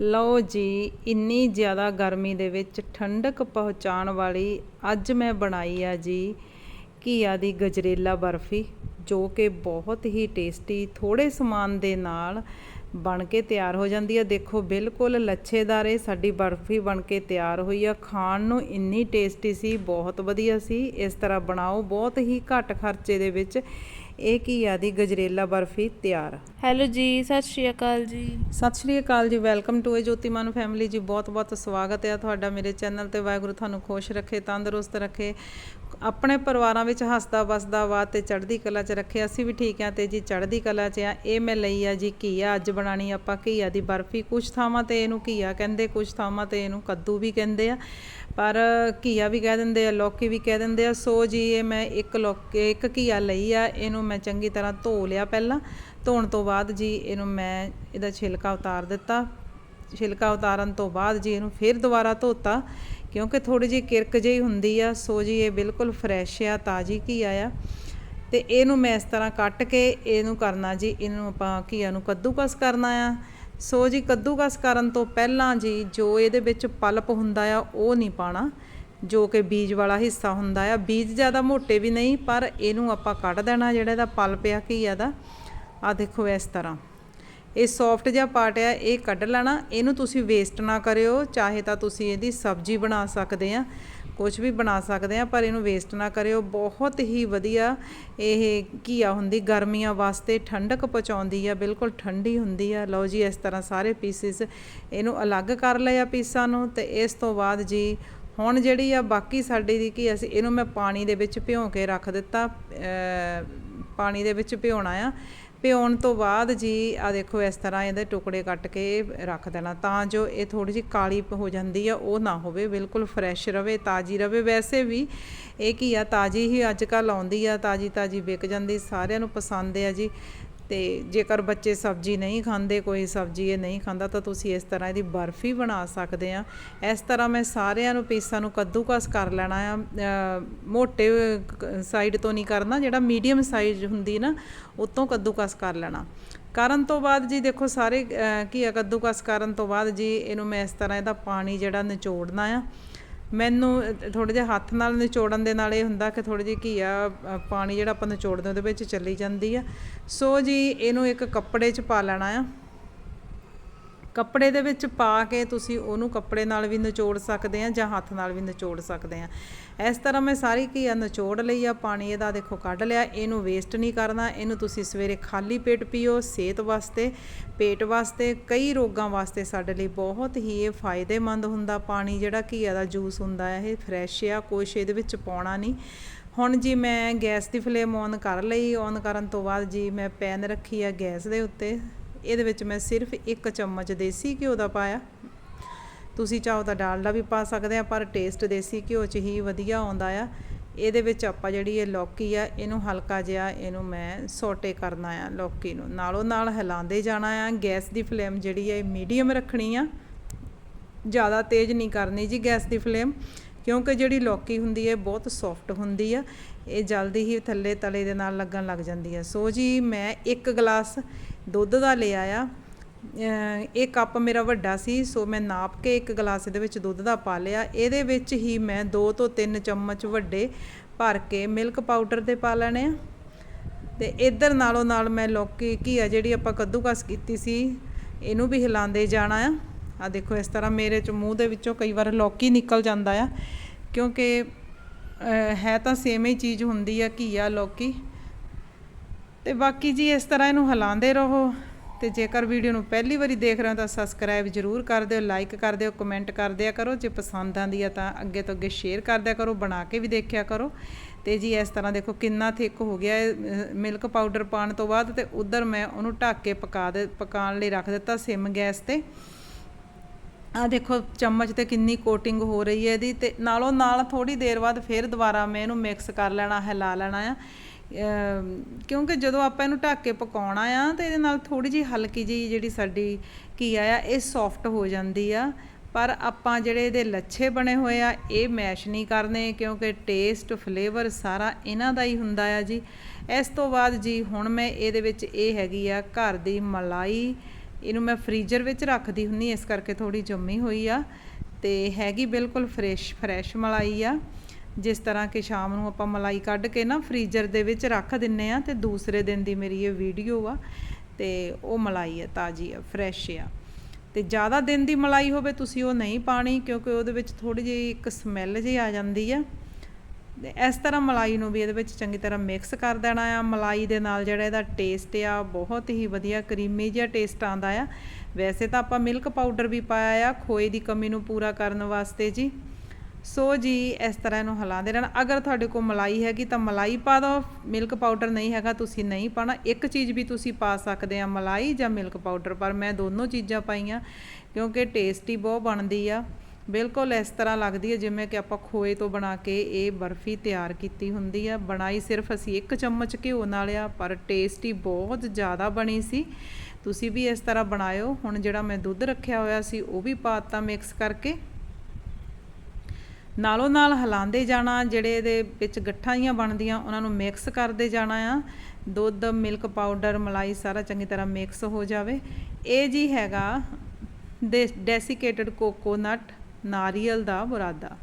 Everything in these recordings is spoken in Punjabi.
ਲਓ ਜੀ, ਇੰਨੀ ਜ਼ਿਆਦਾ ਗਰਮੀ ਦੇ ਵਿੱਚ ਠੰਡਕ ਪਹੁੰਚਾਉਣ ਵਾਲੀ ਅੱਜ ਮੈਂ ਬਣਾਈ ਆ ਜੀ ਘੀਆ ਦੀ ਗਜਰੇਲਾ ਬਰਫੀ, ਜੋ ਕਿ ਬਹੁਤ ਹੀ ਟੇਸਟੀ ਥੋੜੇ ਸਮਾਨ ਦੇ ਨਾਲ ਬਣ ਕੇ ਤਿਆਰ ਹੋ ਜਾਂਦੀ ਆ। ਦੇਖੋ, ਬਿਲਕੁਲ ਲੱਛੇਦਾਰ ਇਹ ਸਾਡੀ ਬਰਫੀ ਬਣ ਕੇ ਤਿਆਰ ਹੋਈ ਆ। ਖਾਣ ਨੂੰ ਇੰਨੀ ਟੇਸਟੀ ਸੀ, ਬਹੁਤ ਵਧੀਆ ਸੀ। ਇਸ ਤਰ੍ਹਾਂ ਬਣਾਓ, ਬਹੁਤ ਹੀ ਘੱਟ ਖਰਚੇ ਦੇ ਵਿੱਚ ਇਹ ਘੀਆ ਦੀ ਗਜਰੇਲਾ ਬਰਫੀ ਤਿਆਰ ਹੈਲੋ ਜੀ ਸਤਿ ਸ਼੍ਰੀ ਅਕਾਲ ਜੀ। ਸਤਿ ਸ਼੍ਰੀ ਅਕਾਲ ਜੀ welcome to A Jotiman family ਜੀ ਬਹੁਤ-ਬਹੁਤ ਸਵਾਗਤ ਹੈ ਤੁਹਾਡਾ ਮੇਰੇ ਚੈਨਲ ਤੇ। ਵਾਹਿਗੁਰੂ ਤੁਹਾਨੂੰ ਖੁਸ਼ ਰੱਖੇ ਤੰਦਰੁਸਤ ਰੱਖੇ। ਆਪਣੇ ਪਰਿਵਾਰਾਂ ਵਿੱਚ ਹੱਸਦਾ, ਵਸਦਾ ਵਾ ਤੇ ਚੜ੍ਹਦੀ ਕਲਾ 'ਚ ਰੱਖੇ। ਅਸੀਂ ਵੀ ਠੀਕ ਆ ਤੇ ਜੀ, ਚੜ੍ਹਦੀ ਕਲਾ 'ਚ ਆ ਇਹ ਮੈਂ ਲਈ ਆ ਜੀ ਘੀਆ। ਅੱਜ ਬਣਾਣੀ ਆਪਾਂ ਘੀਆ ਦੀ ਬਰਫੀ। ਕੁਝ ਥਾਵਾਂ ਤੇ ਇਹਨੂੰ ਘੀਆ ਕਹਿੰਦੇ ਕੁਝ ਥਾਵਾਂ ਤੇ ਇਹਨੂੰ ਕੱਦੂ ਵੀ ਕਹਿੰਦੇ ਆ। ਪਰ ਘੀਆ ਵੀ ਕਹਿ ਦਿੰਦੇ ਆ, ਲੌਕੀ ਵੀ ਕਹਿ ਦਿੰਦੇ ਆ। ਸੋ ਜੀ, ਇਹ ਮੈਂ ਇੱਕ ਲੌਕੀ, ਇੱਕ ਘੀਆ ਲਈ ਆ। ਇਹਨੂੰ ਮੈਂ ਚੰਗੀ ਤਰ੍ਹਾਂ ਧੋ ਲਿਆ ਪਹਿਲਾਂ। ਧੋਣ ਤੋਂ ਬਾਅਦ ਜੀ ਇਹਨੂੰ ਮੈਂ ਇਹਦਾ ਛਿਲਕਾ ਉਤਾਰ ਦਿੱਤਾ। ਛਿਲਕਾ ਉਤਾਰਨ ਤੋਂ ਬਾਅਦ ਜੀ ਇਹਨੂੰ ਫਿਰ ਦੁਬਾਰਾ ਧੋਤਾ। ਕਿਉਂਕਿ ਥੋੜੀ ਜਿਹੀ ਕਿਰਕ ਜਿਹੀ ਹੁੰਦੀ ਆ, ਸੋ ਜੀ ਇਹ ਬਿਲਕੁਲ ਫਰੈਸ਼ ਆ, ਤਾਜ਼ੀ ਘੀਆ ਆ ਤੇ ਇਹਨੂੰ ਮੈਂ ਇਸ ਤਰ੍ਹਾਂ ਕੱਟ ਕੇ ਇਹਨੂੰ ਕਰਨਾ ਜੀ, ਇਹਨੂੰ ਆਪਾਂ ਘੀਆ ਨੂੰ ਕੱਦੂਕਸ ਕਰਨਾ ਆ। ਸੋ ਜੀ ਕੱਦੂਕਸ ਕਰਨ ਤੋਂ ਪਹਿਲਾਂ ਜੀ ਜੋ ਇਹਦੇ ਵਿੱਚ ਪਲਪ ਹੁੰਦਾ ਆ, ਉਹ ਨਹੀਂ ਪਾਣਾ। ਜੋ ਕਿ ਬੀਜ ਵਾਲਾ ਹਿੱਸਾ ਹੁੰਦਾ ਆ। ਬੀਜ ਜ਼ਿਆਦਾ ਮੋਟੇ ਵੀ ਨਹੀਂ, ਪਰ ਇਹਨੂੰ ਆਪਾਂ ਕੱਢ ਦੇਣਾ ਜਿਹੜਾ ਇਹਦਾ ਪਲਪ ਆ ਘੀਆ ਦਾ। ਆ ਦੇਖੋ ਇਸ ਤਰ੍ਹਾਂ। ਇਹ ਸੌਫਟ ਜਿਹਾ ਪਾਰਟ ਆ, ਇਹ ਕੱਢ ਲੈਣਾ। ਇਹਨੂੰ ਤੁਸੀਂ ਵੇਸਟ ਨਾ ਕਰਿਓ, ਚਾਹੇ ਤਾਂ ਤੁਸੀਂ ਇਹਦੀ ਸਬਜ਼ੀ ਬਣਾ ਸਕਦੇ ਆ ਕੁਝ ਵੀ ਬਣਾ ਸਕਦੇ ਆ, ਪਰ ਇਹਨੂੰ ਵੇਸਟ ਨਾ ਕਰਿਓ। ਬਹੁਤ ਹੀ ਵਧੀਆ ਇਹ ਘੀਆ ਹੁੰਦੀ, ਗਰਮੀਆਂ ਵਾਸਤੇ ਠੰਡਕ ਪਹੁੰਚਾਉਂਦੀ ਆ, ਬਿਲਕੁਲ ਠੰਡੀ ਹੁੰਦੀ ਆ। ਲਓ ਜੀ, ਇਸ ਤਰ੍ਹਾਂ ਸਾਰੇ ਪੀਸਿਸ ਇਹਨੂੰ ਅਲੱਗ ਕਰ ਲਿਆ ਪੀਸਾਂ ਨੂੰ ਤੇ ਇਸ ਤੋਂ ਬਾਅਦ ਜੀ ਹੁਣ ਜਿਹੜੀ ਆ ਬਾਕੀ ਸਾਡੇ ਦੀ ਕੀ ਅਸੀਂ ਇਹਨੂੰ ਮੈਂ ਪਾਣੀ ਦੇ ਵਿੱਚ ਭਿਉਂ ਕੇ ਰੱਖ ਦਿੱਤਾ ਪਾਣੀ ਦੇ ਵਿੱਚ ਭਿਉਣਾ ਆ। ਭਿਉਣ ਤੋਂ ਬਾਅਦ ਜੀ ਆ ਦੇਖੋ ਇਸ ਤਰ੍ਹਾਂ ਇਹਦੇ ਟੁਕੜੇ ਕੱਟ ਕੇ ਰੱਖ ਦੇਣਾ, ਤਾਂ ਜੋ ਇਹ ਥੋੜੀ ਜਿਹੀ ਕਾਲੀ ਹੋ ਜਾਂਦੀ ਆ, ਉਹ ਨਾ ਹੋਵੇ, ਬਿਲਕੁਲ ਫਰੈਸ਼ ਰਵੇ, ਤਾਜੀ ਰਵੇ। ਵੈਸੇ ਵੀ ਇਹ ਕੀ ਆ, ਤਾਜੀ ਹੀ ਅੱਜ ਕੱਲ ਆਉਂਦੀ ਆ ਤਾਜੀ ਤਾਜੀ ਵਿਕ ਜਾਂਦੀ, ਸਾਰਿਆਂ ਨੂੰ ਪਸੰਦ ਆ ਜੀ। ਤੇ ਜੇਕਰ ਬੱਚੇ ਸਬਜ਼ੀ ਨਹੀਂ ਖਾਂਦੇ, ਕੋਈ ਸਬਜ਼ੀ ਇਹ ਨਹੀਂ ਖਾਂਦਾ, ਤਾਂ ਤੁਸੀਂ ਇਸ ਤਰ੍ਹਾਂ ਇਹਦੀ ਬਰਫੀ ਬਣਾ ਸਕਦੇ ਆ। ਇਸ ਤਰ੍ਹਾਂ ਮੈਂ ਸਾਰਿਆਂ ਨੂੰ ਪੀਸਾਂ ਨੂੰ ਕੱਦੂਕਸ ਕਰ ਲੈਣਾ ਆ। ਮੋਟੇ ਸਾਈਡ ਤੋਂ ਨਹੀਂ ਕਰਨਾ, ਜਿਹੜਾ ਮੀਡੀਅਮ ਸਾਈਜ਼ ਹੁੰਦੀ ਨਾ, ਉਤੋਂ ਕੱਦੂਕਸ ਕਰ ਲੈਣਾ। ਕਰਨ ਤੋਂ ਬਾਅਦ ਜੀ ਦੇਖੋ ਸਾਰੇ ਕੀ ਆ, ਕੱਦੂਕਸ ਕਰਨ ਤੋਂ ਬਾਅਦ ਜੀ ਇਹਨੂੰ ਮੈਂ ਇਸ ਤਰ੍ਹਾਂ ਇਹਦਾ ਪਾਣੀ ਜਿਹੜਾ ਨਿਚੋੜਨਾ ਆ। ਮੈਨੂੰ ਥੋੜ੍ਹਾ ਜਿਹਾ ਹੱਥ ਨਾਲ ਨਿਚੋੜਨ ਦੇ ਨਾਲ ਇਹ ਹੁੰਦਾ ਕਿ ਥੋੜ੍ਹੀ ਜਿਹੀ ਘੀਆ ਪਾਣੀ ਜਿਹੜਾ ਆਪਾਂ ਨਿਚੋੜਦੇ ਉਹਦੇ ਵਿੱਚ ਚੱਲੀ ਜਾਂਦੀ ਆ। ਸੋ ਜੀ, ਇਹਨੂੰ ਇੱਕ ਕੱਪੜੇ 'ਚ ਪਾ ਲੈਣਾ ਆ। ਕੱਪੜੇ ਦੇ ਵਿੱਚ ਪਾ ਕੇ ਤੁਸੀਂ ਉਹਨੂੰ ਕੱਪੜੇ ਨਾਲ ਵੀ ਨਿਚੋੜ ਸਕਦੇ ਆ ਜਾਂ ਹੱਥ ਨਾਲ ਵੀ ਨਿਚੋੜ ਸਕਦੇ ਆ। ਇਸ ਤਰ੍ਹਾਂ ਮੈਂ ਸਾਰੀ ਘੀਆ ਨਿਚੋੜ ਲਈ ਆ, ਪਾਣੀ ਇਹਦਾ ਦੇਖੋ ਕੱਢ ਲਿਆ, ਇਹਨੂੰ ਵੇਸਟ ਨਹੀਂ ਕਰਨਾ, ਇਹਨੂੰ ਤੁਸੀਂ ਸਵੇਰੇ ਖਾਲੀ ਪੇਟ ਪੀਓ ਸਿਹਤ ਵਾਸਤੇ, ਪੇਟ ਵਾਸਤੇ, ਕਈ ਰੋਗਾਂ ਵਾਸਤੇ ਸਾਡੇ ਲਈ ਬਹੁਤ ਹੀ ਇਹ ਫਾਇਦੇਮੰਦ ਹੁੰਦਾ ਪਾਣੀ, ਜਿਹੜਾ ਘੀਆ ਦਾ ਜੂਸ ਹੁੰਦਾ ਹੈ ਇਹ ਫਰੈਸ਼ ਆ, ਕੁਛ ਇਹਦੇ ਵਿੱਚ ਪਾਉਣਾ ਨਹੀਂ। ਹੁਣ ਜੀ ਮੈਂ ਗੈਸ ਦੀ ਫਲੇਮ ਔਨ ਕਰ ਲਈ ਔਨ ਕਰਨ ਤੋਂ ਬਾਅਦ ਜੀ ਮੈਂ ਪੈਨ ਰੱਖੀ ਆ ਗੈਸ ਦੇ ਉੱਤੇ। ਇਹਦੇ ਵਿੱਚ ਮੈਂ ਸਿਰਫ ਇੱਕ ਚਮਚ ਦੇਸੀ ਘਿਓ ਦਾ ਪਾਇਆ। ਤੁਸੀਂ ਚਾਹੋ ਤਾਂ ਡਾਲਡਾ ਵੀ ਪਾ ਸਕਦੇ ਆ, ਪਰ ਟੇਸਟ ਦੇਸੀ ਘਿਓ 'ਚ ਹੀ ਵਧੀਆ ਆਉਂਦਾ ਆ। ਇਹਦੇ ਵਿੱਚ ਆਪਾਂ ਜਿਹੜੀ ਇਹ ਲੌਕੀ ਆ, ਇਹਨੂੰ ਹਲਕਾ ਜਿਹਾ ਇਹਨੂੰ ਮੈਂ ਸੋਟੇ ਕਰਨਾ ਆ ਲੌਕੀ ਨੂੰ। ਨਾਲੋਂ ਨਾਲ ਹਿਲਾਉਂਦੇ ਜਾਣਾ ਆ। ਗੈਸ ਦੀ ਫਲੇਮ ਜਿਹੜੀ ਹੈ ਮੀਡੀਅਮ ਰੱਖਣੀ ਆ। ਜ਼ਿਆਦਾ ਤੇਜ਼ ਨਹੀਂ ਕਰਨੀ ਜੀ ਗੈਸ ਦੀ ਫਲੇਮ, ਕਿਉਂਕਿ ਜਿਹੜੀ ਲੌਕੀ ਹੁੰਦੀ ਹੈ ਬਹੁਤ ਸੌਫਟ ਹੁੰਦੀ ਆ। ਇਹ ਜਲਦੀ ਹੀ ਥੱਲੇ ਤਲੇ ਦੇ ਨਾਲ ਲੱਗਣ ਲੱਗ ਜਾਂਦੀ ਹੈ ਸੋ ਜੀ, ਮੈਂ ਇੱਕ ਗਲਾਸ ਦੁੱਧ ਦਾ ਲਿਆ ਆ ਇਹ ਕੱਪ ਮੇਰਾ ਵੱਡਾ ਸੀ, ਸੋ ਮੈਂ ਨਾਪ ਕੇ ਇੱਕ ਗਲਾਸ ਇਹਦੇ ਵਿੱਚ ਦੁੱਧ ਦਾ ਪਾ ਲਿਆ। ਇਹਦੇ ਵਿੱਚ ਹੀ ਮੈਂ 2 ਤੋਂ 3 ਚਮਚ ਵੱਡੇ ਭਰ ਕੇ ਮਿਲਕ ਪਾਊਡਰ ਦੇ ਪਾ ਲੈਣੇ ਆ। ਤੇ ਇਧਰ ਨਾਲੋਂ ਨਾਲ ਮੈਂ ਲੌਕੀ ਘੀਆ ਜਿਹੜੀ ਆਪਾਂ ਕੱਦੂਕਸ ਕੀਤੀ ਸੀ, ਇਹਨੂੰ ਵੀ ਹਿਲਾਉਂਦੇ ਜਾਣਾ ਆ। ਆ ਦੇਖੋ, ਇਸ ਤਰ੍ਹਾਂ ਮੇਰੇ ਚ ਮੂੰਹ ਦੇ ਵਿੱਚੋਂ ਕਈ ਵਾਰ ਲੌਕੀ ਨਿਕਲ ਜਾਂਦਾ ਆ। ਕਿਉਂਕਿ ਹੈ ਤਾਂ ਸੇਮ ਹੀ ਚੀਜ਼ ਹੁੰਦੀ ਆ ਘੀਆ ਲੌਕੀ। ਤੇ ਬਾਕੀ ਜੀ ਇਸ ਤਰ੍ਹਾਂ ਇਹਨੂੰ ਹਿਲਾਉਂਦੇ ਰਹੋ ਤੇ ਜੇਕਰ ਵੀਡੀਓ ਨੂੰ ਪਹਿਲੀ ਵਾਰੀ ਦੇਖ ਰਹੇ ਹੋ ਤਾਂ ਸਬਸਕ੍ਰਾਈਬ ਜਰੂਰ ਕਰ ਦਿਓ ਲਾਈਕ ਕਰ ਦਿਓ ਕਮੈਂਟ ਕਰ ਦਿਆ ਕਰੋ। ਜੇ ਪਸੰਦ ਆਂਦੀ ਆ ਤਾਂ ਅੱਗੇ ਤੋਂ ਅੱਗੇ ਸ਼ੇਅਰ ਕਰ ਦਿਆ ਕਰੋ, ਬਣਾ ਕੇ ਵੀ ਦੇਖਿਆ ਕਰੋ। ਤੇ ਜੀ ਇਸ ਤਰ੍ਹਾਂ ਦੇਖੋ ਕਿੰਨਾ ਥਿਕ ਹੋ ਗਿਆ ਮਿਲਕ ਪਾਊਡਰ ਪਾਉਣ ਤੋਂ ਬਾਅਦ ਤੇ ਉਧਰ ਮੈਂ ਉਹਨੂੰ ਢੱਕ ਕੇ ਪਕਾ ਦੇ, ਪਕਾਉਣ ਲਈ ਰੱਖ ਦਿੱਤਾ ਸਿਮ ਗੈਸ ਤੇ। ਆ ਦੇਖੋ ਚਮਚ ਤੇ ਕਿੰਨੀ ਕੋਟਿੰਗ ਹੋ ਰਹੀ ਹੈ ਇਹਦੀ ਤੇ ਨਾਲੋਂ ਨਾਲ ਥੋੜੀ ਦੇਰ ਬਾਅਦ ਫਿਰ ਦੁਬਾਰਾ ਮੈਂ ਇਹਨੂੰ ਮਿਕਸ ਕਰ ਲੈਣਾ, ਹਿਲਾ ਲੈਣਾ ਆ। ਕਿਉਂਕਿ ਜਦੋਂ ਆਪਾਂ ਇਹਨੂੰ ਢੱਕ ਕੇ ਪਕਾਉਣਾ ਆ ਤੇ ਇਹਦੇ ਨਾਲ ਥੋੜੀ ਜਿਹੀ ਹਲਕੀ ਜਿਹੀ ਜਿਹੜੀ ਸਾਡੀ ਕੀ ਆ ਇਹ ਸੌਫਟ ਹੋ ਜਾਂਦੀ ਆ। ਪਰ ਆਪਾਂ ਜਿਹੜੇ ਇਹਦੇ ਲੱਛੇ ਬਣੇ ਹੋਏ ਆ, ਇਹ ਮੈਸ਼ ਨਹੀਂ ਕਰਨੇ ਕਿਉਂਕਿ ਟੇਸਟ ਫਲੇਵਰ ਸਾਰਾ ਇਹਨਾਂ ਦਾ ਹੀ ਹੁੰਦਾ ਆ ਜੀ। ਇਸ ਤੋਂ ਬਾਅਦ ਜੀ ਹੁਣ ਮੈਂ ਇਹਦੇ ਵਿੱਚ ਇਹ ਹੈਗੀ ਆ ਘਰ ਦੀ ਮਲਾਈ। ਇਹਨੂੰ ਮੈਂ ਫ੍ਰੀਜ਼ਰ ਵਿੱਚ ਰੱਖਦੀ ਹੁੰਨੀ ਇਸ ਕਰਕੇ ਥੋੜੀ ਜੰਮੀ ਹੋਈ ਆ। ਤੇ ਹੈਗੀ ਬਿਲਕੁਲ ਫਰੈਸ਼ ਫਰੈਸ਼ ਮਲਾਈ ਆ। ਜਿਸ ਤਰ੍ਹਾਂ ਕਿ ਸ਼ਾਮ ਨੂੰ ਆਪਾਂ ਮਲਾਈ ਕੱਢ ਕੇ ਨਾ ਫ੍ਰੀਜ਼ਰ ਦੇ ਵਿੱਚ ਰੱਖ ਦਿੰਨੇ ਆ ਤੇ ਦੂਸਰੇ ਦਿਨ ਦੀ ਮੇਰੀ ਇਹ ਵੀਡੀਓ ਆ ਤੇ ਉਹ ਮਲਾਈ ਆ, ਤਾਜੀ ਆ ਫਰੈਸ਼ ਆ। ਤੇ ਜ਼ਿਆਦਾ ਦਿਨ ਦੀ ਮਲਾਈ ਹੋਵੇ ਤੁਸੀਂ ਉਹ ਨਹੀਂ ਪਾਣੀ ਕਿਉਂਕਿ ਉਹਦੇ ਵਿੱਚ ਥੋੜੀ ਜਿਹੀ ਇੱਕ ਸਮੈਲ ਜਿਹੀ ਆ ਜਾਂਦੀ ਆ। ਇਸ ਤਰ੍ਹਾਂ ਮਲਾਈ ਨੂੰ ਵੀ ਇਹਦੇ ਵਿੱਚ ਚੰਗੀ ਤਰ੍ਹਾਂ ਮਿਕਸ ਕਰ ਦੇਣਾ ਆ। ਮਲਾਈ ਦੇ ਨਾਲ ਜਿਹੜਾ ਇਹਦਾ ਟੇਸਟ ਆ, ਬਹੁਤ ਹੀ ਵਧੀਆ ਕਰੀਮੀ ਜਿਹਾ ਟੇਸਟ ਆਉਂਦਾ ਆ। ਵੈਸੇ ਤਾਂ ਆਪਾਂ ਮਿਲਕ ਪਾਊਡਰ ਵੀ ਪਾਇਆ ਆ, ਖੋਏ ਦੀ ਕਮੀ ਨੂੰ ਪੂਰਾ ਕਰਨ ਵਾਸਤੇ ਜੀ। ਸੋ ਜੀ, ਇਸ ਤਰ੍ਹਾਂ ਇਹਨੂੰ ਹਿਲਾਉਂਦੇ ਰਹਿਣਾ। ਅਗਰ ਤੁਹਾਡੇ ਕੋਲ ਮਲਾਈ ਹੈਗੀ ਤਾਂ ਮਲਾਈ ਪਾ ਦਿਓ ਮਿਲਕ ਪਾਊਡਰ ਨਹੀਂ ਹੈਗਾ, ਤੁਸੀਂ ਨਹੀਂ ਪਾਣਾ ਇੱਕ ਚੀਜ਼ ਵੀ ਤੁਸੀਂ ਪਾ ਸਕਦੇ ਆ, ਮਲਾਈ ਜਾਂ ਮਿਲਕ ਪਾਊਡਰ ਪਰ ਮੈਂ ਦੋਨੋਂ ਚੀਜ਼ਾਂ ਪਾਈਆਂ, ਕਿਉਂਕਿ ਟੇਸਟੀ ਬਹੁਤ ਬਣਦੀ ਆ। ਬਿਲਕੁਲ ਇਸ ਤਰ੍ਹਾਂ ਲੱਗਦੀ ਹੈ ਜਿਵੇਂ ਕਿ ਆਪਾਂ ਖੋਏ ਤੋਂ ਬਣਾ ਕੇ ਇਹ ਬਰਫੀ ਤਿਆਰ ਕੀਤੀ ਹੁੰਦੀ ਆ। ਬਣਾਈ ਸਿਰਫ ਅਸੀਂ ਇੱਕ ਚਮਚ ਘਿਓ ਨਾਲ ਆ, ਪਰ ਟੇਸਟੀ ਬਹੁਤ ਜ਼ਿਆਦਾ ਬਣੀ ਸੀ। ਤੁਸੀਂ ਵੀ ਇਸ ਤਰ੍ਹਾਂ ਬਣਾਇਓ। ਹੁਣ ਜਿਹੜਾ ਮੈਂ ਦੁੱਧ ਰੱਖਿਆ ਹੋਇਆ ਸੀ, ਉਹ ਵੀ ਪਾਤਾ ਮਿਕਸ ਕਰਕੇ। ਨਾਲੋਂ ਨਾਲ ਹਿਲਾਉਂਦੇ ਜਾਣਾ, ਜਿਹੜੇ ਇਹਦੇ ਵਿੱਚ ਗੱਠਾਂ ਜੀਆਂ ਬਣਦੀਆਂ, ਉਹਨਾਂ ਨੂੰ ਮਿਕਸ ਕਰਦੇ ਜਾਣਾ ਆ। ਦੁੱਧ ਮਿਲਕ ਪਾਊਡਰ ਮਲਾਈ ਸਾਰਾ ਚੰਗੀ ਤਰ੍ਹਾਂ ਮਿਕਸ ਹੋ ਜਾਵੇ। ਇਹ ਜੀ ਹੈਗਾ ਡੈਸੀਕੇਟਡ ਕੋਕੋਨਟ ਨਾਰੀਅਲ ਦਾ ਬੁਰਾਦਾ।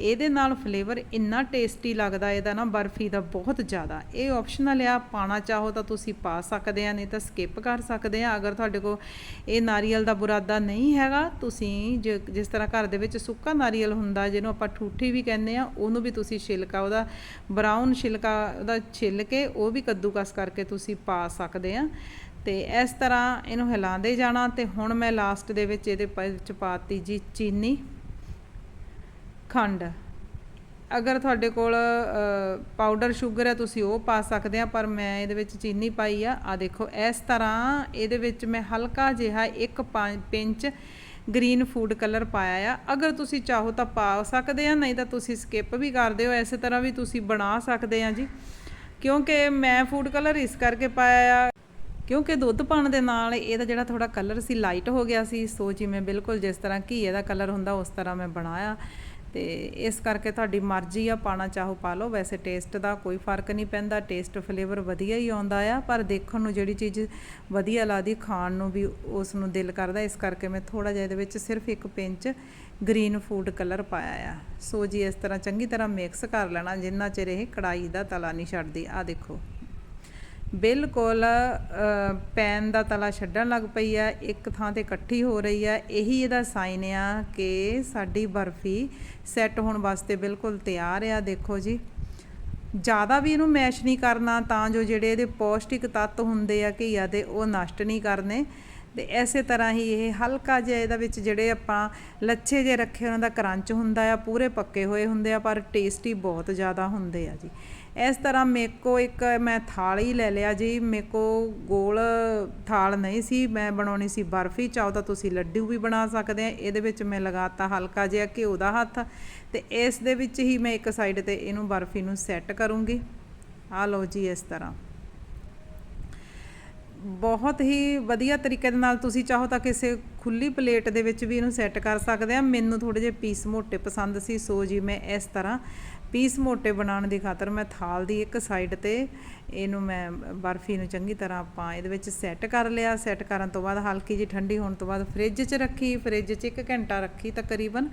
ਇਹਦੇ ਨਾਲ ਫਲੇਵਰ ਇੰਨਾ ਟੇਸਟੀ ਲੱਗਦਾ, ਇਹਦਾ ਨਾ ਬਰਫੀ ਦਾ ਬਹੁਤ ਜ਼ਿਆਦਾ। ਇਹ ਆਪਸ਼ਨਲ ਆ ਪਾਣਾ ਚਾਹੋ ਤਾਂ ਤੁਸੀਂ ਪਾ ਸਕਦੇ ਆ, ਨਹੀਂ ਤਾਂ ਸਕਿਪ ਕਰ ਸਕਦੇ ਆ। ਅਗਰ ਤੁਹਾਡੇ ਕੋਲ ਇਹ ਨਾਰੀਅਲ ਦਾ ਬੁਰਾਦਾ ਨਹੀਂ ਹੈਗਾ, ਤੁਸੀਂ ਜ- ਜਿਸ ਤਰ੍ਹਾਂ ਘਰ ਦੇ ਵਿੱਚ ਸੁੱਕਾ ਨਾਰੀਅਲ ਹੁੰਦਾ, ਜਿਹਨੂੰ ਆਪਾਂ ਠੂਠੀ ਵੀ ਕਹਿੰਦੇ ਆ, ਉਹਨੂੰ ਵੀ ਤੁਸੀਂ ਛਿਲਕਾ, ਉਹਦਾ ਬਰਾਊਨ ਛਿਲਕਾ ਉਹਦਾ ਛਿੱਲ ਕੇ ਉਹ ਵੀ ਕੱਦੂਕਸ ਕਰਕੇ ਤੁਸੀਂ ਪਾ ਸਕਦੇ ਆ। ਤੇ ਇਸ ਤਰ੍ਹਾਂ ਇਹਨੂੰ ਹਿਲਾਉਂਦੇ ਜਾਣਾ ਤੇ ਹੁਣ ਮੈਂ ਲਾਸਟ ਦੇ ਵਿੱਚ ਇਹਦੇ ਵਿੱਚ ਪਾਤੀ ਜੀ ਚੀਨੀ। ਖੰਡ। ਅਗਰ ਤੁਹਾਡੇ ਕੋਲ ਪਾਊਡਰ ਸ਼ੂਗਰ ਹੈ, ਤੁਸੀਂ ਉਹ ਪਾ ਸਕਦੇ ਆ, ਪਰ ਮੈਂ ਇਹਦੇ ਵਿੱਚ ਚੀਨੀ ਪਾਈ ਆ। ਆ ਦੇਖੋ, ਇਸ ਤਰ੍ਹਾਂ ਇਹਦੇ ਵਿੱਚ ਮੈਂ ਹਲਕਾ ਜਿਹਾ ਇੱਕ ਪੰ- ਪਿੰਚ ਗ੍ਰੀਨ ਫੂਡ ਕਲਰ ਪਾਇਆ ਆ। ਅਗਰ ਤੁਸੀਂ ਚਾਹੋ ਤਾਂ ਪਾ ਸਕਦੇ ਆ, ਨਹੀਂ ਤਾਂ ਤੁਸੀਂ ਸਕਿਪ ਵੀ ਕਰਦੇ ਹੋ। ਇਸੇ ਤਰ੍ਹਾਂ ਵੀ ਤੁਸੀਂ ਬਣਾ ਸਕਦੇ ਆ ਜੀ। ਕਿਉਂਕਿ ਮੈਂ ਫੂਡ ਕਲਰ ਇਸ ਕਰਕੇ ਪਾਇਆ ਆ, ਕਿਉਂਕਿ ਦੁੱਧ ਪਾਣ ਦੇ ਨਾਲ ਇਹਦਾ ਜਿਹੜਾ ਥੋੜਾ ਕਲਰ ਸੀ ਲਾਈਟ ਹੋ ਗਿਆ ਸੀ। ਸੋ ਜੀ, ਮੈਂ ਬਿਲਕੁਲ ਜਿਸ ਤਰ੍ਹਾਂ ਘੀਏ ਦਾ ਕਲਰ ਹੁੰਦਾ, ਉਸ ਤਰ੍ਹਾਂ ਮੈਂ ਬਣਾਇਆ। ਤੇ ਇਸ ਕਰਕੇ ਤੁਹਾਡੀ ਮਰਜ਼ੀ ਆ, ਪਾਣਾ ਚਾਹੋ ਪਾ ਲਓ। ਵੈਸੇ ਟੇਸਟ ਦਾ ਕੋਈ ਫ਼ਰਕ ਨਹੀਂ ਪੈਂਦਾ ਟੇਸਟ ਫਲੇਵਰ ਵਧੀਆ ਹੀ ਆਉਂਦਾ ਆ, ਪਰ ਦੇਖਣ ਨੂੰ ਜਿਹੜੀ ਚੀਜ਼ ਵਧੀਆ ਲੱਗਦੀ, ਖਾਣ ਨੂੰ ਵੀ ਉਸ ਨੂੰ ਦਿਲ ਕਰਦਾ। ਇਸ ਕਰਕੇ ਮੈਂ ਥੋੜਾ ਜਿਹਾ ਇਹਦੇ ਵਿੱਚ ਸਿਰਫ ਇੱਕ ਪਿੰਚ ਗ੍ਰੀਨ ਫੂਡ ਕਲਰ ਪਾਇਆ ਆ। ਸੋ ਜੀ, ਇਸ ਤਰ੍ਹਾਂ ਚੰਗੀ ਤਰ੍ਹਾਂ ਮਿਕਸ ਕਰ ਲੈਣਾ, ਜਿੰਨਾ ਚਿਰ ਇਹ ਕੜਾਈ ਦਾ ਤਲਾ ਨਹੀਂ ਛੱਡਦੀ। ਆ ਦੇਖੋ। ਬਿਲਕੁਲ ਪੈਨ ਦਾ ਤਲਾ ਛੱਡਣ ਲੱਗ ਪਈ ਆ, ਇੱਕ ਥਾਂ ਤੇ ਇਕੱਠੀ ਹੋ ਰਹੀ ਆ। ਇਹੀ ਇਹਦਾ ਸਾਈਨ ਆ ਕਿ ਸਾਡੀ ਬਰਫੀ ਸੈੱਟ ਹੋਣ ਵਾਸਤੇ ਬਿਲਕੁਲ ਤਿਆਰ ਆ, ਦੇਖੋ ਜੀ। ਜ਼ਿਆਦਾ ਵੀ ਇਹਨੂੰ ਮੈਸ਼ ਨਹੀਂ ਕਰਨਾ, ਤਾਂ ਜੋ ਜਿਹੜੇ ਇਹਦੇ ਪੌਸ਼ਟਿਕ ਤੱਤ ਹੁੰਦੇ ਆ, ਘੀਆ ਦੇ, ਉਹ ਨਸ਼ਟ ਨਹੀਂ ਕਰਨੇ। ਤੇ ਐਸੇ ਤਰ੍ਹਾਂ ਹੀ ਇਹ ਹਲਕਾ ਜਿਹਾ ਇਹਦੇ ਵਿੱਚ ਜਿਹੜੇ ਆਪਾਂ ਲੱਛੇ ਜੇ ਰੱਖੇ, ਉਹਨਾਂ ਦਾ ਕਰੰਚ ਹੁੰਦਾ ਆ, ਪੂਰੇ ਪੱਕੇ ਹੋਏ ਹੁੰਦੇ ਆ, ਪਰ ਟੇਸਟੀ ਬਹੁਤ ਜ਼ਿਆਦਾ ਹੁੰਦੇ ਆ ਜੀ। ਇਸ ਤਰ੍ਹਾਂ ਮੇਕੋ ਇੱਕ, ਮੈਂ ਥਾਲ ਹੀ ਲੈ ਲਿਆ ਜੀ। ਮੇਕੋ ਗੋਲ ਥਾਲ ਨਹੀਂ ਸੀ, ਮੈਂ ਬਣਾਉਣੀ ਸੀ ਬਰਫੀ ਚਾਹੋ ਤਾਂ ਤੁਸੀਂ ਲੱਡੂ ਵੀ ਬਣਾ ਸਕਦੇ ਆ। ਇਹਦੇ ਵਿੱਚ ਮੈਂ ਲਗਾਤਾ ਹਲਕਾ ਜਿਹਾ ਘਿਓ ਦਾ ਹੱਥ ਤੇ ਇਸ ਦੇ ਵਿੱਚ ਹੀ ਮੈਂ ਇੱਕ ਸਾਈਡ ਤੇ ਇਹਨੂੰ ਬਰਫੀ ਨੂੰ ਸੈੱਟ ਕਰੂੰਗੀ। ਆ ਲਓ ਜੀ ਇਸ ਤਰ੍ਹਾਂ। ਬਹੁਤ ਹੀ ਵਧੀਆ ਤਰੀਕੇ ਦੇ ਨਾਲ ਤੁਸੀਂ ਚਾਹੋ ਤਾਂ ਕਿਸੇ ਖੁੱਲੀ ਪਲੇਟ ਦੇ ਵਿੱਚ ਵੀ ਇਹਨੂੰ ਸੈੱਟ ਕਰ ਸਕਦੇ ਆ। ਮੈਨੂੰ ਥੋੜੇ ਜਿਹੇ ਪੀਸ ਮੋਟੇ ਪਸੰਦ ਸੀ, ਸੋ ਜੀ ਮੈਂ ਇਸ ਤਰ੍ਹਾਂ ਪੀਸ ਮੋਟੇ ਬਣਾਉਣ ਦੀ ਖਾਤਰ ਮੈਂ ਥਾਲ ਦੀ ਇੱਕ ਸਾਈਡ ਤੇ ਇਹਨੂੰ ਮੈਂ ਬਰਫੀ ਨੂੰ ਚੰਗੀ ਤਰ੍ਹਾਂ ਆਪਾਂ ਇਹਦੇ ਵਿੱਚ ਸੈੱਟ ਕਰ ਲਿਆ। ਸੈੱਟ ਕਰਨ ਤੋਂ ਬਾਅਦ ਹਲਕੀ ਜੀ ਠੰਡੀ ਹੋਣ ਤੋਂ ਬਾਅਦ ਫ੍ਰਿਜ 'ਚ ਰੱਖੀ। ਫ੍ਰਿਜ 'ਚ 1 ਘੰਟਾ ਰੱਖੀ ਤਕਰੀਬਨ,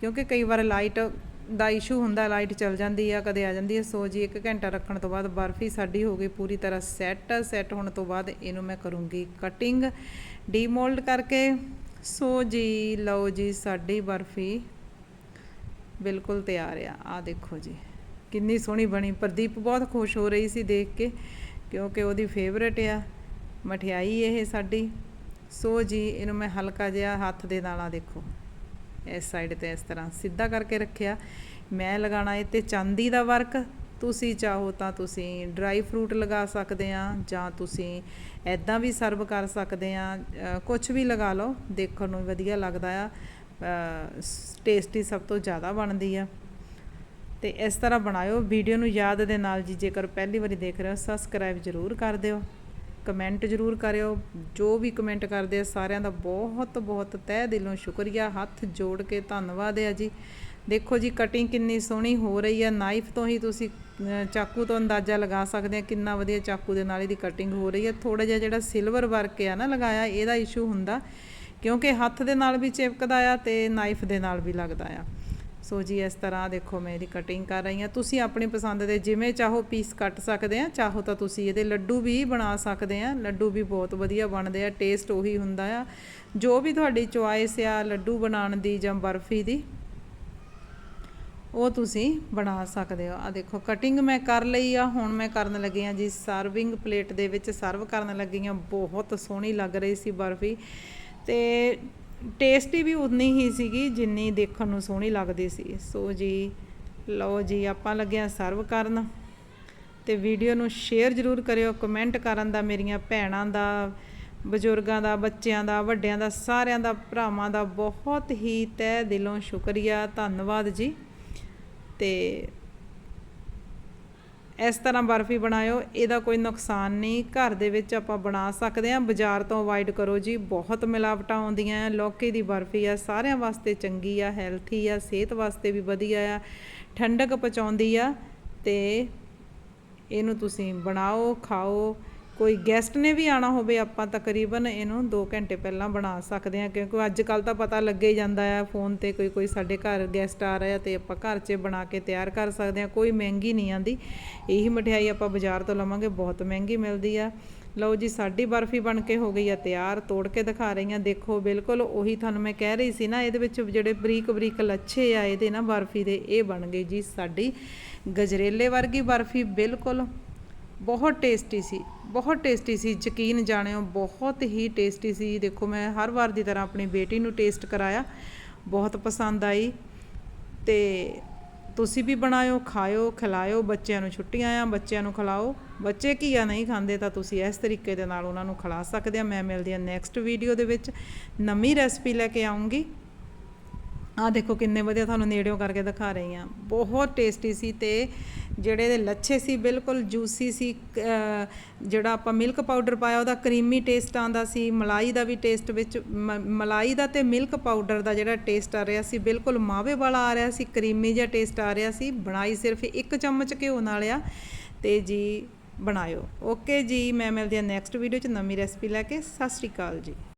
ਕਿਉਂਕਿ ਕਈ ਵਾਰ ਲਾਈਟ ਦਾ ਇਸ਼ੂ ਹੁੰਦਾ ਲਾਈਟ ਚਲ ਜਾਂਦੀ ਆ, ਕਦੇ ਆ ਜਾਂਦੀ ਹੈ ਸੋ ਜੀ 1 ਘੰਟਾ ਰੱਖਣ ਤੋਂ ਬਾਅਦ ਬਰਫੀ ਸਾਡੀ ਹੋ ਗਈ ਪੂਰੀ ਤਰ੍ਹਾਂ ਸੈੱਟ ਸੈੱਟ ਹੋਣ ਤੋਂ ਬਾਅਦ ਇਹਨੂੰ ਮੈਂ ਕਰੂੰਗੀ ਕਟਿੰਗ ਡੀਮੋਲਡ ਕਰਕੇ। ਸੋ ਜੀ, ਲਓ ਜੀ, ਸਾਡੀ ਬਰਫੀ ਬਿਲਕੁਲ ਤਿਆਰ ਆ। ਆ ਦੇਖੋ ਜੀ, ਕਿੰਨੀ ਸੋਹਣੀ ਬਣੀ। ਪ੍ਰਦੀਪ ਬਹੁਤ ਖੁਸ਼ ਹੋ ਰਹੀ ਸੀ ਦੇਖ ਕੇ, ਕਿਉਂਕਿ ਉਹਦੀ ਫੇਵਰੇਟ ਆ, ਮਠਿਆਈ ਇਹ ਸਾਡੀ। ਸੋ ਜੀ, ਇਹਨੂੰ ਮੈਂ ਹਲਕਾ ਜਿਹਾ ਹੱਥ ਦੇ ਨਾਲ ਆ ਦੇਖੋ। ਇਸ ਸਾਈਡ ਤੇ ਇਸ ਤਰ੍ਹਾਂ ਸਿੱਧਾ ਕਰਕੇ ਰੱਖਿਆ। ਮੈਂ ਲਗਾਣਾ ਇਹ ਤੇ ਚਾਂਦੀ ਦਾ ਵਰਕ। ਤੁਸੀਂ ਚਾਹੋ ਤਾਂ ਤੁਸੀਂ ਡਰਾਈ ਫਰੂਟ ਲਗਾ ਸਕਦੇ ਆ ਜਾਂ ਤੁਸੀਂ ਐਦਾਂ ਵੀ ਸਰਵ ਕਰ ਸਕਦੇ ਆ। ਕੁਝ ਵੀ ਲਗਾ ਲਓ, ਦੇਖਣ ਨੂੰ ਵਧੀਆ ਲੱਗਦਾ ਆ। ਟੇਸਟੀ ਸਭ ਤੋਂ ਜ਼ਿਆਦਾ ਬਣਦੀ ਆ। ਤੇ ਇਸ ਤਰ੍ਹਾਂ ਬਣਾਇਓ। ਵੀਡੀਓ ਨੂੰ ਯਾਦ ਦੇ ਨਾਲ ਜੀ ਜੇਕਰ ਪਹਿਲੀ ਵਾਰੀ ਦੇਖ ਰਹੇ ਹੋ ਸਬਸਕ੍ਰਾਈਬ ਜ਼ਰੂਰ ਕਰ ਦਿਓ। ਕਮੈਂਟ ਜ਼ਰੂਰ ਕਰਿਓ। ਜੋ ਵੀ ਕਮੈਂਟ ਕਰਦੇ ਆ, ਸਾਰਿਆਂ ਦਾ ਬਹੁਤ ਬਹੁਤ ਤਹਿ ਦਿਲੋਂ ਸ਼ੁਕਰੀਆ। ਹੱਥ ਜੋੜ ਕੇ ਧੰਨਵਾਦ ਹੈ ਜੀ। ਦੇਖੋ ਜੀ ਕਟਿੰਗ ਕਿੰਨੀ ਸੋਹਣੀ ਹੋ ਰਹੀ ਹੈ ਨਾਈਫ ਤੋਂ ਹੀ ਤੁਸੀਂ ਚਾਕੂ ਤੋਂ ਅੰਦਾਜ਼ਾ ਲਗਾ ਸਕਦੇ ਆ ਕਿੰਨਾ ਵਧੀਆ ਚਾਕੂ ਦੇ ਨਾਲ ਇਹਦੀ ਕਟਿੰਗ ਹੋ ਰਹੀ ਹੈ ਥੋੜਾ ਜਿਹਾ ਜਿਹੜਾ ਸਿਲਵਰ ਵਰਕ ਆ ਨਾ ਲਗਾਇਆ, ਇਹਦਾ ਇਸ਼ੂ ਹੁੰਦਾ। ਕਿਉਂਕਿ ਹੱਥ ਦੇ ਨਾਲ ਵੀ ਚਿਪਕਦਾ ਆ ਤੇ ਨਾਈਫ ਦੇ ਨਾਲ ਵੀ ਲੱਗਦਾ ਆ। ਸੋ ਜੀ, ਇਸ ਤਰ੍ਹਾਂ ਦੇਖੋ ਮੈਂ ਇਹਦੀ ਕਟਿੰਗ ਕਰ ਰਹੀ ਹਾਂ। ਤੁਸੀਂ ਆਪਣੀ ਪਸੰਦ ਦੇ ਜਿਵੇਂ ਚਾਹੋ ਪੀਸ ਕੱਟ ਸਕਦੇ ਆ ਚਾਹੋ ਤਾਂ ਤੁਸੀਂ ਇਹਦੇ ਲੱਡੂ ਵੀ ਬਣਾ ਸਕਦੇ ਆ ਲੱਡੂ ਵੀ ਬਹੁਤ ਵਧੀਆ ਬਣਦੇ ਆ ਟੇਸਟ ਉਹੀ ਹੁੰਦਾ ਆ। ਜੋ ਵੀ ਤੁਹਾਡੀ ਚੁਆਇਸ ਆ ਲੱਡੂ ਬਣਾਉਣ ਦੀ ਜਾਂ ਬਰਫੀ ਦੀ, ਉਹ ਤੁਸੀਂ ਬਣਾ ਸਕਦੇ ਹੋ। ਆ ਦੇਖੋ ਕਟਿੰਗ ਮੈਂ ਕਰ ਲਈ ਆ, ਹੁਣ ਮੈਂ ਕਰਨ ਲੱਗੀ ਆ ਜੀ ਸਰਵਿੰਗ ਪਲੇਟ ਦੇ ਵਿੱਚ ਸਰਵ ਕਰਨ ਲੱਗੀ ਆ ਬਹੁਤ ਸੋਹਣੀ ਲੱਗ ਰਹੀ ਸੀ ਬਰਫੀ। ਤੇ ਟੇਸਟੀ ਵੀ ਉਨੀ ਹੀ ਸੀਗੀ, ਜਿੰਨੀ ਦੇਖਣ ਨੂੰ ਸੋਹਣੀ ਲੱਗਦੀ ਸੀ। ਸੋ ਜੀ, ਲਓ ਜੀ, ਆਪਾਂ ਲੱਗਿਆ ਸਰਵ ਕਰਨ। ਤੇ ਵੀਡੀਓ ਨੂੰ ਸ਼ੇਅਰ ਜ਼ਰੂਰ ਕਰਿਓ ਕਮੈਂਟ ਕਰਨ ਦਾ, ਮੇਰੀਆਂ ਭੈਣਾਂ ਦਾ, ਬਜ਼ੁਰਗਾਂ ਦਾ, ਬੱਚਿਆਂ ਦਾ, ਵੱਡਿਆਂ ਦਾ, ਸਾਰਿਆਂ ਦਾ, ਭਰਾਵਾਂ ਦਾ ਬਹੁਤ ਹੀ ਤਹਿ ਦਿਲੋਂ ਸ਼ੁਕਰੀਆ, ਧੰਨਵਾਦ ਜੀ। ਤੇ ਇਸ ਤਰ੍ਹਾਂ ਬਰਫੀ ਬਣਾਇਓ, ਇਹਦਾ ਕੋਈ ਨੁਕਸਾਨ ਨਹੀਂ। ਘਰ ਦੇ ਵਿੱਚ ਆਪਾਂ ਬਣਾ ਸਕਦੇ ਹਾਂ, ਬਾਜ਼ਾਰ ਤੋਂ ਅਵਾਇਡ ਕਰੋ ਜੀ। ਬਹੁਤ ਮਿਲਾਵਟਾਂ ਆਉਂਦੀਆਂ ਆ ਲੌਕੀ ਦੀ ਬਰਫੀ ਆ ਸਾਰਿਆਂ ਵਾਸਤੇ ਚੰਗੀ ਆ, ਹੈਲਥੀ ਆ, ਸਿਹਤ ਵਾਸਤੇ ਵੀ ਵਧੀਆ ਆ, ਠੰਡਕ ਪਹੁੰਚਾਉਂਦੀ ਆ ਤੇ ਇਹਨੂੰ ਤੁਸੀਂ ਬਣਾਓ, ਖਾਓ। ਕੋਈ ਗੈਸਟ ਨੇ ਵੀ ਆਣਾ ਹੋਵੇ, ਆਪਾਂ ਤਕਰੀਬਨ ਇਹਨੂੰ 2 ਘੰਟੇ ਪਹਿਲਾਂ ਬਣਾ ਸਕਦੇ ਹਾਂ, ਕਿਉਂਕਿ ਅੱਜ ਕੱਲ ਤਾਂ ਪਤਾ ਲੱਗੇ ਹੀ ਜਾਂਦਾ ਆ ਫੋਨ ਤੇ ਕੋਈ ਕੋਈ ਸਾਡੇ ਘਰ ਗੈਸਟ ਆ ਰਿਹਾ ਤੇ ਆਪਾਂ ਘਰ 'ਚ ਬਣਾ ਕੇ ਤਿਆਰ ਕਰ ਸਕਦੇ ਹਾਂ, ਕੋਈ ਮਹਿੰਗੀ ਨਹੀਂ ਆਂਦੀ ਇਹੀ ਮਠਿਆਈ ਆਪਾਂ ਬਾਜ਼ਾਰ ਤੋਂ ਲਵਾਂਗੇ, ਬਹੁਤ ਮਹਿੰਗੀ ਮਿਲਦੀ ਆ। ਲਓ ਜੀ, ਸਾਡੀ ਬਰਫੀ ਬਣ ਕੇ ਹੋ ਗਈ ਆ ਤਿਆਰ, ਤੋੜ ਕੇ ਦਿਖਾ ਰਹੀ ਆ ਦੇਖੋ, ਬਿਲਕੁਲ ਉਹੀ ਤੁਹਾਨੂੰ ਮੈਂ ਕਹਿ ਰਹੀ ਸੀ ਨਾ, ਇਹਦੇ ਵਿੱਚ ਜਿਹੜੇ ਬਰੀਕ ਬਰੀਕ ਲੱਛੇ ਆ, ਇਹਦੇ ਨਾ ਬਰਫੀ ਦੇ, ਇਹ ਬਣ ਗਏ ਜੀ ਸਾਡੀ ਗਜਰੇਲੇ ਵਰਗੀ ਬਰਫੀ, ਬਿਲਕੁਲ। ਬਹੁਤ ਟੇਸਟੀ ਸੀ, ਬਹੁਤ ਟੇਸਟੀ ਸੀ, ਯਕੀਨ ਜਾਣਿਓ, ਬਹੁਤ ਹੀ ਟੇਸਟੀ ਸੀ। ਦੇਖੋ, ਮੈਂ ਹਰ ਵਾਰ ਦੀ ਤਰ੍ਹਾਂ ਆਪਣੀ ਬੇਟੀ ਨੂੰ ਟੇਸਟ ਕਰਾਇਆ, ਬਹੁਤ ਪਸੰਦ ਆਈ। ਤੇ ਤੁਸੀਂ ਵੀ ਬਣਾਇਓ, ਖਾਇਓ, ਖਿਲਾਇਓ, ਬੱਚਿਆਂ ਨੂੰ ਛੁੱਟੀਆਂ ਆ, ਬੱਚਿਆਂ ਨੂੰ ਖਿਲਾਓ। ਬੱਚੇ ਘੀਆ ਨਹੀਂ ਖਾਂਦੇ, ਤਾਂ ਤੁਸੀਂ ਇਸ ਤਰੀਕੇ ਦੇ ਨਾਲ ਉਹਨਾਂ ਨੂੰ ਖਿਲਾ ਸਕਦੇ ਆ। ਮੈਂ ਮਿਲਦੀ ਆ ਨੈਕਸਟ ਵੀਡੀਓ ਦੇ ਵਿੱਚ। ਨਵੀਂ ਰੈਸਪੀ ਲੈ ਕੇ ਆਉਂਗੀ। ਆ ਦੇਖੋ ਕਿੰਨੇ ਵਧੀਆ ਤੁਹਾਨੂੰ ਨੇੜਿਓਂ ਕਰਕੇ ਦਿਖਾ ਰਹੀ ਆ ਬਹੁਤ ਟੇਸਟੀ ਸੀ ਤੇ ਜਿਹੜੇ ਇਹਦੇ ਲੱਛੇ ਸੀ, ਬਿਲਕੁਲ ਜੂਸੀ ਸੀ। ਜਿਹੜਾ ਆਪਾਂ ਮਿਲਕ ਪਾਊਡਰ ਪਾਇਆ, ਉਹਦਾ ਕਰੀਮੀ ਟੇਸਟ ਆਂਦਾ ਸੀ। ਮਲਾਈ ਦਾ ਵੀ ਟੇਸਟ ਵਿੱਚ, ਮ- ਮਲਾਈ ਦਾ ਤੇ ਮਿਲਕ ਪਾਊਡਰ ਦਾ ਜਿਹੜਾ ਟੇਸਟ ਆ ਰਿਹਾ ਸੀ, ਬਿਲਕੁਲ ਮਾਵੇ ਵਾਲਾ ਆ ਰਿਹਾ ਸੀ ਕਰੀਮੀ ਜਿਹਾ ਟੇਸਟ ਆ ਰਿਹਾ ਸੀ। ਬਣਾਈ ਸਿਰਫ ਇੱਕ ਚਮਚ ਘਿਓ ਨਾਲ ਆ ਤੇ ਜੀ ਬਣਾਇਓ। ਓਕੇ ਜੀ, ਮੈਂ ਮਿਲਦੀ ਹਾਂ ਨੈਕਸਟ ਵੀਡੀਓ ਚ ਨਵੀਂ ਰੈਸਪੀ ਲੈ ਕੇ। ਸਤਿ ਸ਼੍ਰੀ ਅਕਾਲ ਜੀ।